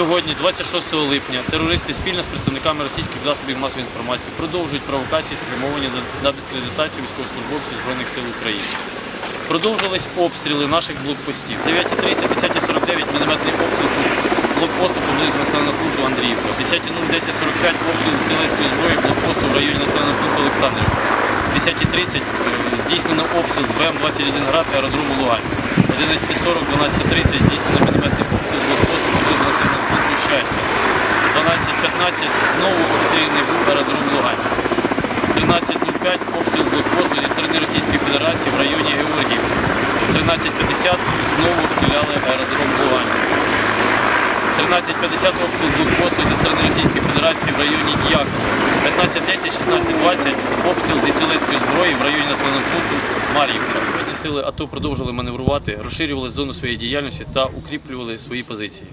Сьогодні, 26 липня, терористи спільно з представниками російських засобів масової інформації продовжують провокації, спрямовані на- дискредитацію військовослужбовців Збройних сил України. Продовжились обстріли наших блокпостів. 9.30, 10.49 мінометний обстріл блокпосту поблизу населеного пункту Андріївка. 10.10.45 обстріл стрілецької зброї блокпосту в районі населеного пункту Олександрівка. 10.30 е, здійснено обстріл з БМ-21 град аеродрому Луганськ. 11.40, 12.30 здійснено мінометний обстріл блокпосту поблизу населеного пункту Щастя. 12.15 знову обстріляний був аеродром Луганськ. 13.05 обстріл блокпосту зі сторони Російської Федерації в районі Георгіївки. 13.50 знову обстріляли аеродром Луганськ. 13.50 обстріл блокпосту зі сторони Російської Федерації в районі Діякова. 15.10, 16.20 обстріл зі стрілецької зброї в районі населеного пункту Мар'ївка. Сили АТО продовжували маневрувати, розширювали зону своєї діяльності та укріплювали свої позиції.